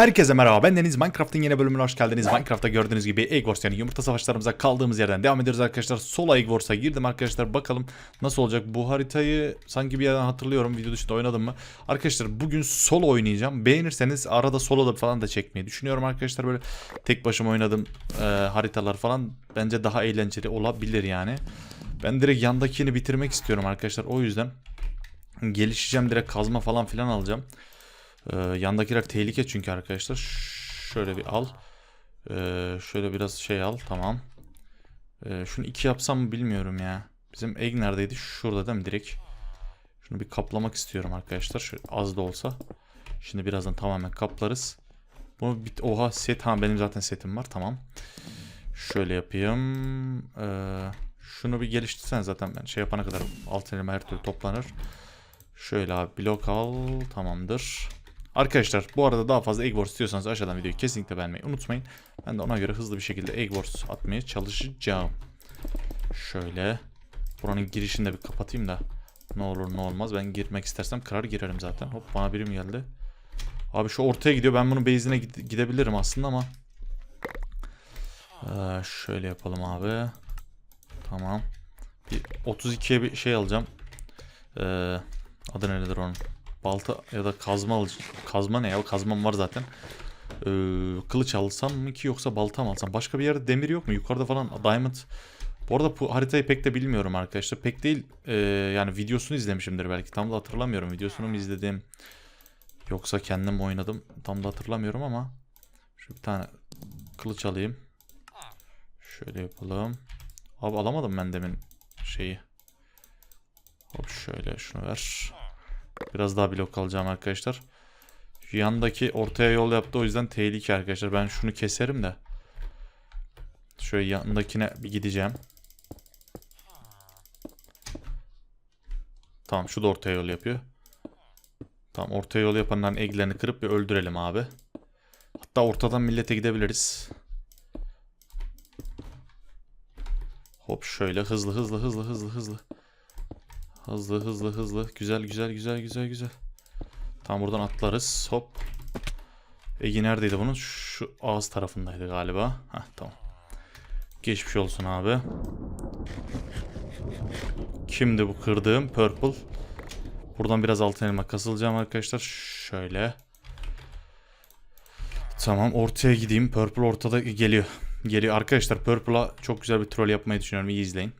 Herkese merhaba ben Deniz Minecraft'ın yeni bölümüne hoş geldiniz. Minecraft'ta gördüğünüz gibi Egg Wars yani yumurta savaşlarımıza kaldığımız yerden devam ediyoruz arkadaşlar. Solo Egg Wars'a girdim arkadaşlar bakalım nasıl olacak. Bu haritayı sanki bir yerden hatırlıyorum video dışında oynadım mı? Arkadaşlar bugün solo oynayacağım. Beğenirseniz arada solo da falan da çekmeyi düşünüyorum arkadaşlar. Böyle tek başıma oynadım e, haritalar falan bence daha eğlenceli olabilir yani. Ben direkt yandakini bitirmek istiyorum arkadaşlar o yüzden gelişeceğim direkt kazma falan filan alacağım. Ee, yandakiler tehlike çünkü arkadaşlar. Şöyle bir al. Ee, şöyle biraz şey al. Tamam. Ee, şunu iki yapsam mı bilmiyorum ya. Bizim egg neredeydi? Şurada değil mi direkt? Şunu bir kaplamak istiyorum arkadaşlar. Şöyle az da olsa. Şimdi birazdan tamamen kaplarız. Bunu bit oha set ha benim zaten setim var tamam. Şöyle yapayım. Ee, şunu bir geliştirsen zaten ben şey yapana kadar altın her türlü toplanır. Şöyle abi blok al tamamdır. Arkadaşlar bu arada daha fazla Egg Wars istiyorsanız aşağıdan videoyu kesinlikle beğenmeyi unutmayın. Ben de ona göre hızlı bir şekilde Egg Wars atmaya çalışacağım. Şöyle. Buranın girişini de bir kapatayım da. Ne olur ne olmaz. Ben girmek istersem kırar girerim zaten. Hop bana birim geldi. Abi şu ortaya gidiyor. Ben bunun base'ine gide- gidebilirim aslında ama. Ee, şöyle yapalım abi. Tamam. Bir 32'ye bir şey alacağım. Ee, adı nedir onun? Balta ya da kazma. Kazma ne ya? Kazmam var zaten. Ee, kılıç alsam mı ki yoksa balta mı alsam? Başka bir yerde demir yok mu? Yukarıda falan diamond. Bu arada bu haritayı pek de bilmiyorum arkadaşlar. Pek değil e, yani videosunu izlemişimdir belki. Tam da hatırlamıyorum. Videosunu mu izledim? Yoksa kendim oynadım? Tam da hatırlamıyorum ama. Şu bir tane kılıç alayım. Şöyle yapalım. Abi alamadım ben demin şeyi. Hop şöyle şunu ver. Biraz daha blok alacağım arkadaşlar. Şu yandaki ortaya yol yaptı o yüzden tehlike arkadaşlar. Ben şunu keserim de. Şöyle yanındakine bir gideceğim. Tamam şu da ortaya yol yapıyor. Tamam ortaya yol yapanların eglerini kırıp bir öldürelim abi. Hatta ortadan millete gidebiliriz. Hop şöyle hızlı hızlı hızlı hızlı hızlı. Hızlı hızlı hızlı. Güzel güzel güzel güzel güzel. Tam buradan atlarız. Hop. Egi neredeydi bunun? Şu ağız tarafındaydı galiba. Heh tamam. Geçmiş olsun abi. Kimdi bu kırdığım? Purple. Buradan biraz altın elma kasılacağım arkadaşlar. Şöyle. Tamam ortaya gideyim. Purple ortada geliyor. Geliyor arkadaşlar. Purple'a çok güzel bir troll yapmayı düşünüyorum. İyi izleyin.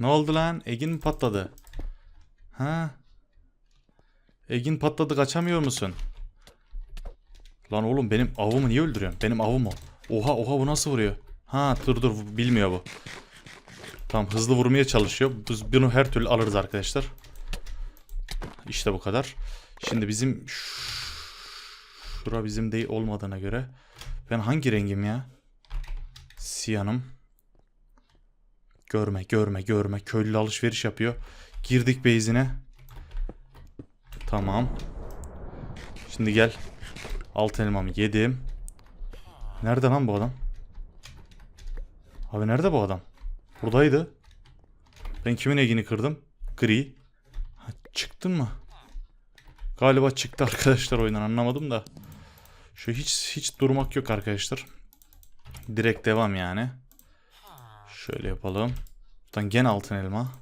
Ne oldu lan? Egin mi patladı? Ha? Egin patladı kaçamıyor musun? Lan oğlum benim avımı niye öldürüyorsun? Benim avım o. Oha oha bu nasıl vuruyor? Ha dur dur bilmiyor bu. Tamam hızlı vurmaya çalışıyor. Biz bunu her türlü alırız arkadaşlar. İşte bu kadar. Şimdi bizim şura bizim değil olmadığına göre ben hangi rengim ya? Siyahım. Görme, görme, görme. Köylü alışveriş yapıyor. Girdik base'ine. Tamam. Şimdi gel. Alt elmamı yedim. Nerede lan bu adam? Abi nerede bu adam? Buradaydı. Ben kimin egini kırdım? Gri. Ha, çıktın mı? Galiba çıktı arkadaşlar oyundan anlamadım da. Şu hiç hiç durmak yok arkadaşlar. Direkt devam yani. Şöyle yapalım. Buradan gene altın elma.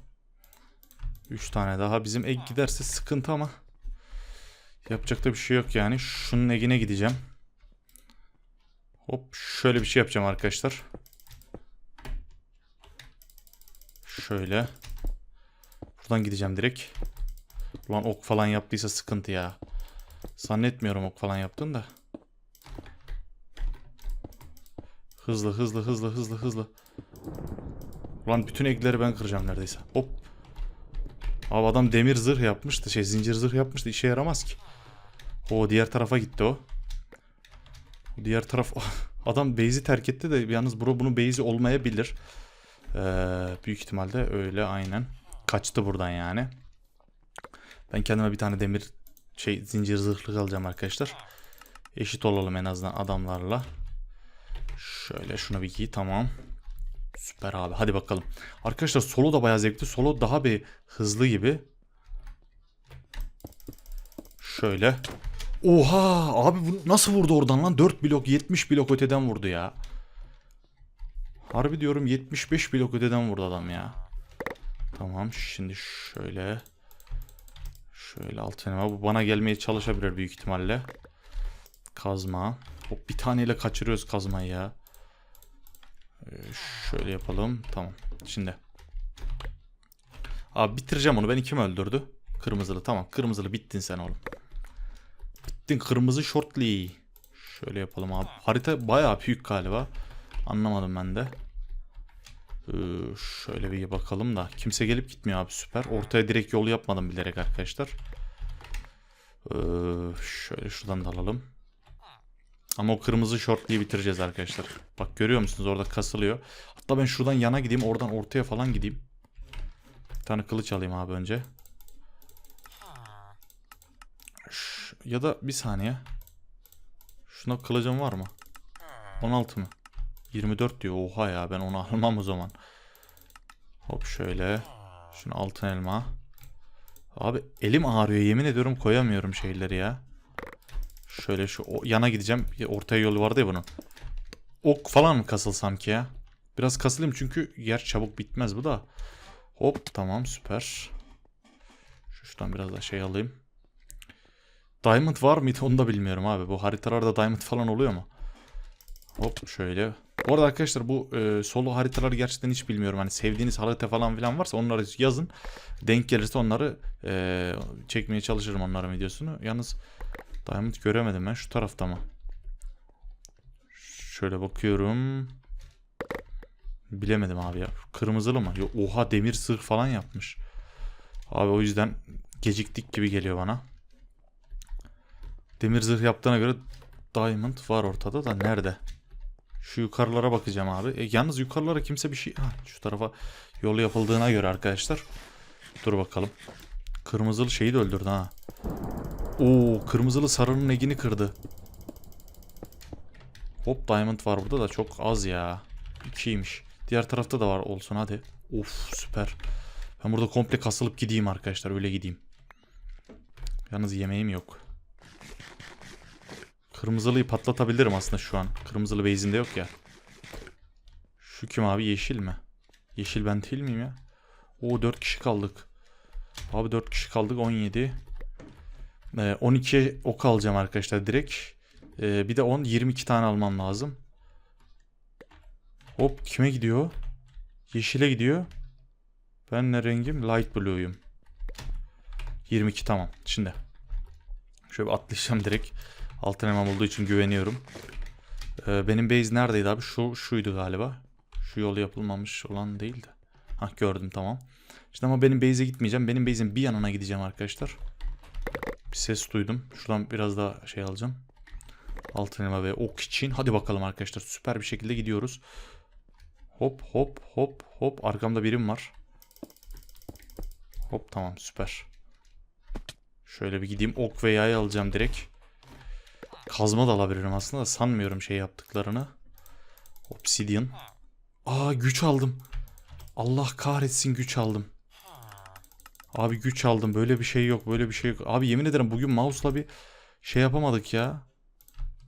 3 tane daha. Bizim ek giderse sıkıntı ama. Yapacak da bir şey yok yani. Şunun egine gideceğim. Hop şöyle bir şey yapacağım arkadaşlar. Şöyle. Buradan gideceğim direkt. Ulan ok falan yaptıysa sıkıntı ya. Zannetmiyorum ok falan yaptın da. Hızlı hızlı hızlı hızlı hızlı. Ulan bütün ekleri ben kıracağım neredeyse. Hop. Abi adam demir zırh yapmıştı. Şey zincir zırh yapmıştı. İşe yaramaz ki. O diğer tarafa gitti o. Diğer taraf adam base'i terk etti de yalnız bro bunun base'i olmayabilir. Ee, büyük ihtimalle öyle aynen. Kaçtı buradan yani. Ben kendime bir tane demir şey zincir zırhlık alacağım arkadaşlar. Eşit olalım en azından adamlarla. Şöyle şunu bir giy tamam. Süper abi hadi bakalım. Arkadaşlar solo da bayağı zevkli. Solo daha bir hızlı gibi. Şöyle. Oha abi bu nasıl vurdu oradan lan? 4 blok 70 blok öteden vurdu ya. Harbi diyorum 75 blok öteden vurdu adam ya. Tamam şimdi şöyle. Şöyle alt elma. Bu bana gelmeye çalışabilir büyük ihtimalle. Kazma. Hop bir taneyle kaçırıyoruz kazmayı ya. Ee, şöyle yapalım. Tamam. Şimdi. Abi bitireceğim onu. Beni kim öldürdü? Kırmızılı. Tamam. Kırmızılı bittin sen oğlum. Bittin kırmızı şortli. Şöyle yapalım abi. Harita bayağı büyük galiba. Anlamadım ben de. Ee, şöyle bir bakalım da. Kimse gelip gitmiyor abi süper. Ortaya direkt yol yapmadım bilerek arkadaşlar. Ee, şöyle şuradan da alalım. Ama o kırmızı şortluyu bitireceğiz arkadaşlar. Bak görüyor musunuz orada kasılıyor. Hatta ben şuradan yana gideyim oradan ortaya falan gideyim. Bir tane kılıç alayım abi önce. Ya da bir saniye. Şuna kılıcım var mı? 16 mı? 24 diyor. Oha ya ben onu almam o zaman. Hop şöyle. Şunu altın elma. Abi elim ağrıyor yemin ediyorum koyamıyorum şeyleri ya. Şöyle şu yana gideceğim. Ya Ortaya yolu vardı ya bunun. Ok falan mı kasılsam ki ya? Biraz kasılayım çünkü yer çabuk bitmez bu da. Hop tamam süper. Şuradan biraz da şey alayım. Diamond var mıydı onu da bilmiyorum abi. Bu haritalarda diamond falan oluyor mu? Hop şöyle. Bu arada arkadaşlar bu e, solo haritaları gerçekten hiç bilmiyorum. Hani sevdiğiniz harita falan filan varsa onları yazın. Denk gelirse onları e, çekmeye çalışırım onların videosunu. Yalnız Diamond göremedim ben. Şu tarafta mı? Şöyle bakıyorum. Bilemedim abi ya. Kırmızılı mı? Yo, oha demir sırh falan yapmış. Abi o yüzden geciktik gibi geliyor bana. Demir zırh yaptığına göre Diamond var ortada da nerede? Şu yukarılara bakacağım abi. E, yalnız yukarılara kimse bir şey... Ha, şu tarafa yol yapıldığına göre arkadaşlar. Dur bakalım. Kırmızılı şeyi de öldürdü ha. Oo, kırmızılı sarının egini kırdı. Hop diamond var burada da çok az ya. İkiymiş. Diğer tarafta da var olsun hadi. Of süper. Ben burada komple kasılıp gideyim arkadaşlar öyle gideyim. Yalnız yemeğim yok. Kırmızılıyı patlatabilirim aslında şu an. Kırmızılı base'inde yok ya. Şu kim abi yeşil mi? Yeşil ben değil miyim ya? Oo 4 kişi kaldık. Abi 4 kişi kaldık 17. Ee, 12 ok alacağım arkadaşlar direkt. Ee, bir de 10 22 tane almam lazım. Hop kime gidiyor? Yeşile gidiyor. Ben ne rengim? Light blue'yum. 22 tamam. Şimdi. Şöyle atlayacağım direkt. Altın elmam olduğu için güveniyorum. Ee, benim base neredeydi abi? Şu şuydu galiba. Şu yol yapılmamış olan değildi. Hah gördüm tamam. Şimdi ama benim base'e gitmeyeceğim. Benim base'in bir yanına gideceğim arkadaşlar. Bir ses duydum. Şuradan biraz daha şey alacağım. Altın elma ve ok için. Hadi bakalım arkadaşlar. Süper bir şekilde gidiyoruz. Hop hop hop hop. Arkamda birim var. Hop tamam süper. Şöyle bir gideyim. Ok ve yay alacağım direkt. Kazma da alabilirim aslında da sanmıyorum şey yaptıklarını. Obsidian. Aa güç aldım. Allah kahretsin güç aldım. Abi güç aldım. Böyle bir şey yok. Böyle bir şey yok. Abi yemin ederim bugün mouse'la bir şey yapamadık ya.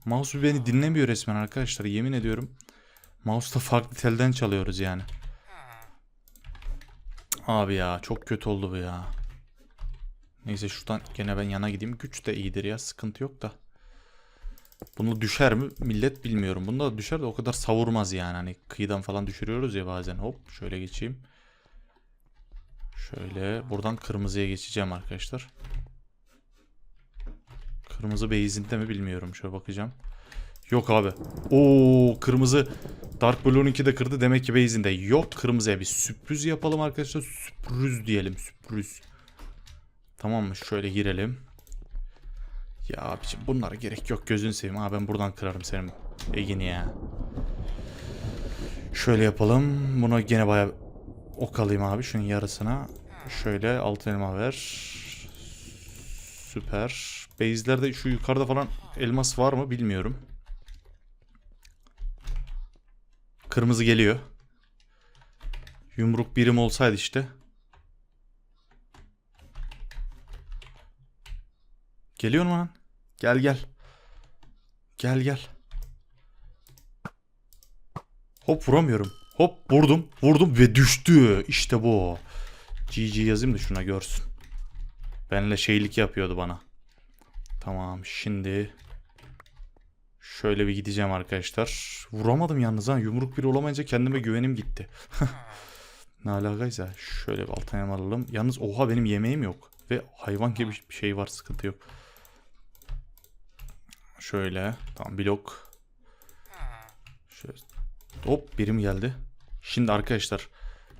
Mouse beni dinlemiyor resmen arkadaşlar. Yemin ediyorum. Mouse'la farklı telden çalıyoruz yani. Abi ya çok kötü oldu bu ya. Neyse şuradan gene ben yana gideyim. Güç de iyidir ya. Sıkıntı yok da. Bunu düşer mi? Millet bilmiyorum. Bunda da düşer de o kadar savurmaz yani. Hani kıyıdan falan düşürüyoruz ya bazen. Hop şöyle geçeyim. Şöyle buradan kırmızıya geçeceğim arkadaşlar. Kırmızı base'inde mi bilmiyorum. Şöyle bakacağım. Yok abi. Oo kırmızı Dark Blue'unki de kırdı. Demek ki base'inde yok. Kırmızıya bir sürpriz yapalım arkadaşlar. Sürpriz diyelim. Sürpriz. Tamam mı? Şöyle girelim. Ya abiciğim bunlara gerek yok. Gözünü seveyim. Ha ben buradan kırarım senin egini ya. Şöyle yapalım. Buna gene bayağı ok alayım abi. Şunun yarısına. Şöyle altın elma ver. Süper. Base'lerde şu yukarıda falan elmas var mı bilmiyorum. Kırmızı geliyor. Yumruk birim olsaydı işte. Geliyor mu lan? Gel gel. Gel gel. Hop vuramıyorum. Hop vurdum. Vurdum ve düştü. İşte bu. GG yazayım da şuna görsün. Benle şeylik yapıyordu bana. Tamam şimdi şöyle bir gideceğim arkadaşlar. Vuramadım yalnız ha. Yumruk bir olamayınca kendime güvenim gitti. ne alakaysa şöyle bir alttan alalım. Yalnız oha benim yemeğim yok. Ve hayvan gibi bir şey var sıkıntı yok. Şöyle tamam blok. Şöyle. Hop birim geldi. Şimdi arkadaşlar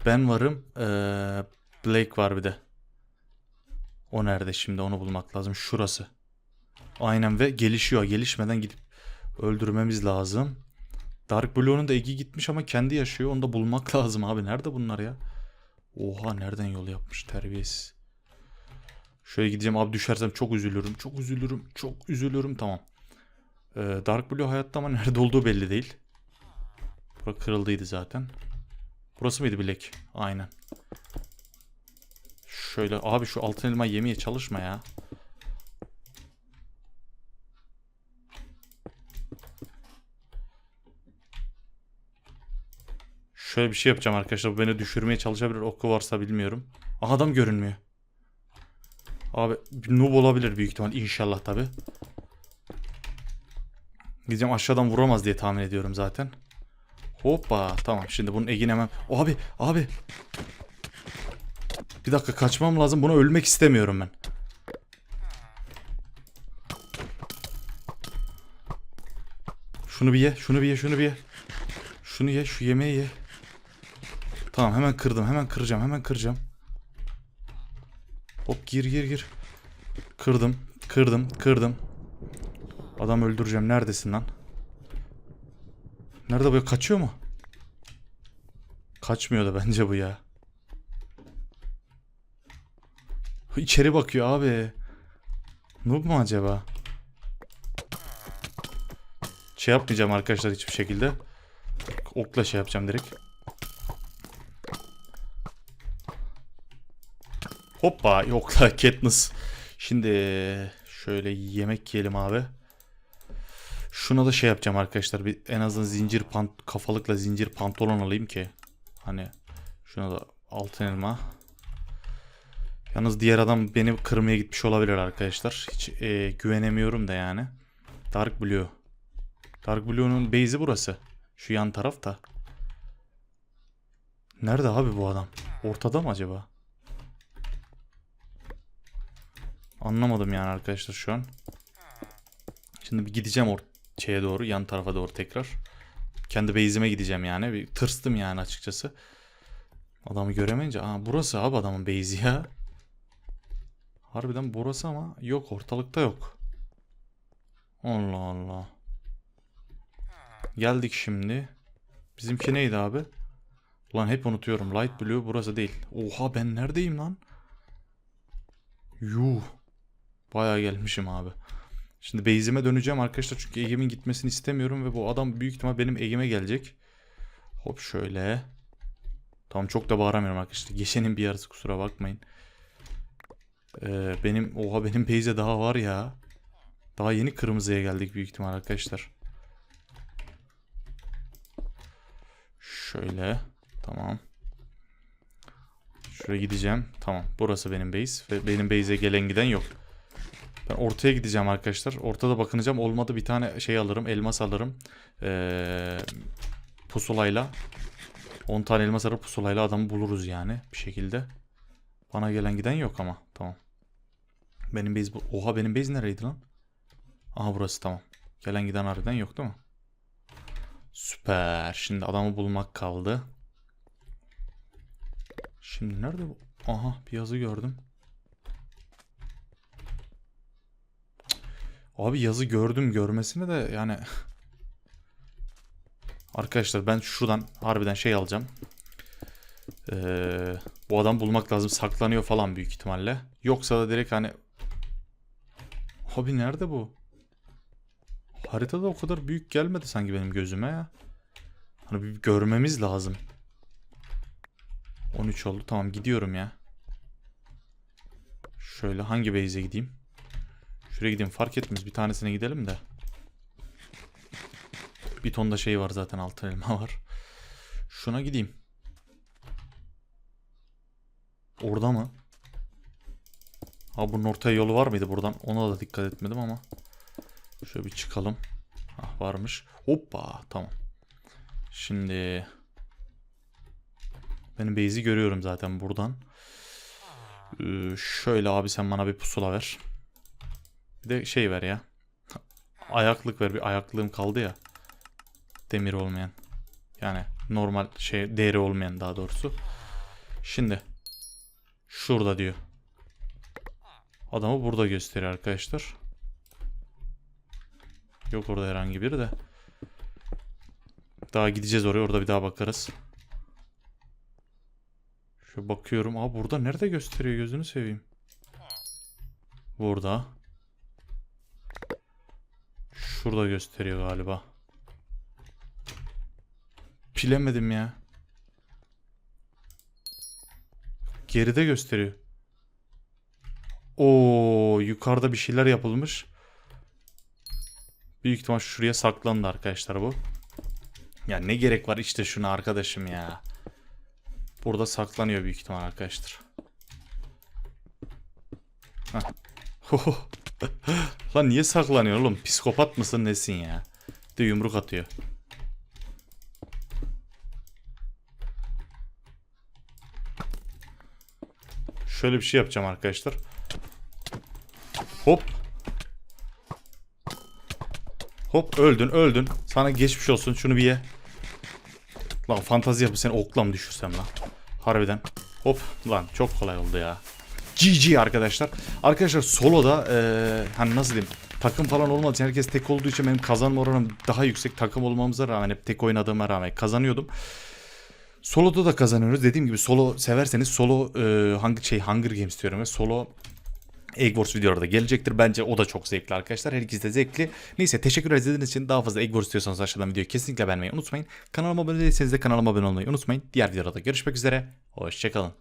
ben varım. Ee, Blake var bir de. O nerede şimdi onu bulmak lazım. Şurası. Aynen ve gelişiyor. Gelişmeden gidip öldürmemiz lazım. Dark Blue'nun da egi gitmiş ama kendi yaşıyor. Onu da bulmak lazım abi. Nerede bunlar ya? Oha nereden yol yapmış terbiyesiz. Şöyle gideceğim abi düşersem çok üzülürüm. Çok üzülürüm. Çok üzülürüm tamam. Ee, Dark Blue hayatta ama nerede olduğu belli değil. Bura kırıldıydı zaten. Burası mıydı bilek? Aynen. Şöyle abi şu altın elma yemeye çalışma ya. Şöyle bir şey yapacağım arkadaşlar. Bu beni düşürmeye çalışabilir. Oku varsa bilmiyorum. Aha, adam görünmüyor. Abi noob olabilir büyük ihtimal. İnşallah tabi. Gideceğim aşağıdan vuramaz diye tahmin ediyorum zaten. Hoppa tamam şimdi bunun egini hemen. Abi abi. Bir dakika kaçmam lazım. Buna ölmek istemiyorum ben. Şunu bir ye, şunu bir ye, şunu bir ye. Şunu ye, şu yemeği ye. Tamam hemen kırdım, hemen kıracağım, hemen kıracağım. Hop gir gir gir. Kırdım, kırdım, kırdım. Adam öldüreceğim. Neredesin lan? Nerede bu? ya? Kaçıyor mu? Kaçmıyor da bence bu ya. İçeri bakıyor abi. Noob mu acaba? Şey yapmayacağım arkadaşlar hiçbir şekilde. Okla şey yapacağım direkt. Hoppa yokla Katniss. Şimdi şöyle yemek yiyelim abi. Şuna da şey yapacağım arkadaşlar. Bir en azından zincir pant kafalıkla zincir pantolon alayım ki. Hani şuna da altın elma. Yalnız diğer adam beni kırmaya gitmiş olabilir arkadaşlar. Hiç e, güvenemiyorum da yani. Dark Blue. Dark Blue'nun base'i burası. Şu yan tarafta. Nerede abi bu adam? Ortada mı acaba? Anlamadım yani arkadaşlar şu an. Şimdi bir gideceğim or şeye doğru, yan tarafa doğru tekrar. Kendi base'ime gideceğim yani. Bir tırstım yani açıkçası. Adamı göremeyince. Aa burası abi adamın base'i ya. Harbiden burası ama yok ortalıkta yok. Allah Allah. Geldik şimdi. Bizimki neydi abi? Ulan hep unutuyorum. Light Blue burası değil. Oha ben neredeyim lan? Yuh. Bayağı gelmişim abi. Şimdi base'ime döneceğim arkadaşlar çünkü Ege'min gitmesini istemiyorum ve bu adam büyük ihtimal benim Ege'me gelecek. Hop şöyle. Tamam çok da bağıramıyorum arkadaşlar. Geçenin bir yarısı kusura bakmayın. Ee, benim oha benim base'e daha var ya. Daha yeni kırmızıya geldik büyük ihtimal arkadaşlar. Şöyle. Tamam. Şuraya gideceğim. Tamam. Burası benim base. Ve benim base'e gelen giden yok. Ben ortaya gideceğim arkadaşlar. Ortada bakınacağım. Olmadı bir tane şey alırım. Elmas alırım. Ee, pusulayla. 10 tane elmas arı pusulayla adamı buluruz yani. Bir şekilde. Bana gelen giden yok ama. Tamam. Benim base. Oha benim base nereydi lan? Aha burası tamam. Gelen giden harbiden yok değil mi? Süper. Şimdi adamı bulmak kaldı. Şimdi nerede bu? Aha bir yazı gördüm. Abi yazı gördüm görmesine de yani Arkadaşlar ben şuradan harbiden şey alacağım. Ee, bu adam bulmak lazım. Saklanıyor falan büyük ihtimalle. Yoksa da direkt hani Abi nerede bu? Haritada o kadar büyük gelmedi sanki benim gözüme ya. Hani bir görmemiz lazım. 13 oldu. Tamam gidiyorum ya. Şöyle hangi base'e gideyim? Şuraya gideyim fark etmez bir tanesine gidelim de. Bir ton da şey var zaten altın elma var. Şuna gideyim. Orada mı? Ha bunun ortaya yolu var mıydı buradan? Ona da dikkat etmedim ama. Şöyle bir çıkalım. Ah varmış. Hoppa tamam. Şimdi benim base'i görüyorum zaten buradan. Ee, şöyle abi sen bana bir pusula ver. Bir de şey ver ya. Ayaklık ver. Bir ayaklığım kaldı ya. Demir olmayan. Yani normal şey değeri olmayan daha doğrusu. Şimdi şurada diyor. Adamı burada gösteriyor arkadaşlar. Yok orada herhangi biri de. Daha gideceğiz oraya. Orada bir daha bakarız. Şu bakıyorum. Aa burada nerede gösteriyor gözünü seveyim. Burada. Şurada gösteriyor galiba. Bilemedim ya. Geride gösteriyor. Oo, yukarıda bir şeyler yapılmış. Büyük ihtimal şuraya saklandı arkadaşlar bu. Ya ne gerek var işte şuna arkadaşım ya. Burada saklanıyor büyük ihtimal arkadaşlar. Hah. Lan niye saklanıyor oğlum? Psikopat mısın nesin ya? De yumruk atıyor. Şöyle bir şey yapacağım arkadaşlar. Hop. Hop öldün öldün. Sana geçmiş olsun şunu bir ye. Lan fantazi yapıp seni okla mı düşürsem lan. Harbiden. Hop lan çok kolay oldu ya. GG arkadaşlar. Arkadaşlar soloda eee hani nasıl diyeyim takım falan olmadığı herkes tek olduğu için benim kazanma oranım daha yüksek takım olmamıza rağmen hep tek oynadığıma rağmen kazanıyordum. Solo'da da kazanıyoruz. Dediğim gibi solo severseniz solo eee, hangi şey Hunger Games diyorum ve solo Egg Wars videoları da gelecektir. Bence o da çok zevkli arkadaşlar. Her de zevkli. Neyse teşekkür izlediğiniz için. Daha fazla Egg Wars istiyorsanız aşağıdan videoyu kesinlikle beğenmeyi unutmayın. Kanalıma abone değilseniz de kanalıma abone olmayı unutmayın. Diğer videoda görüşmek üzere. Hoşçakalın.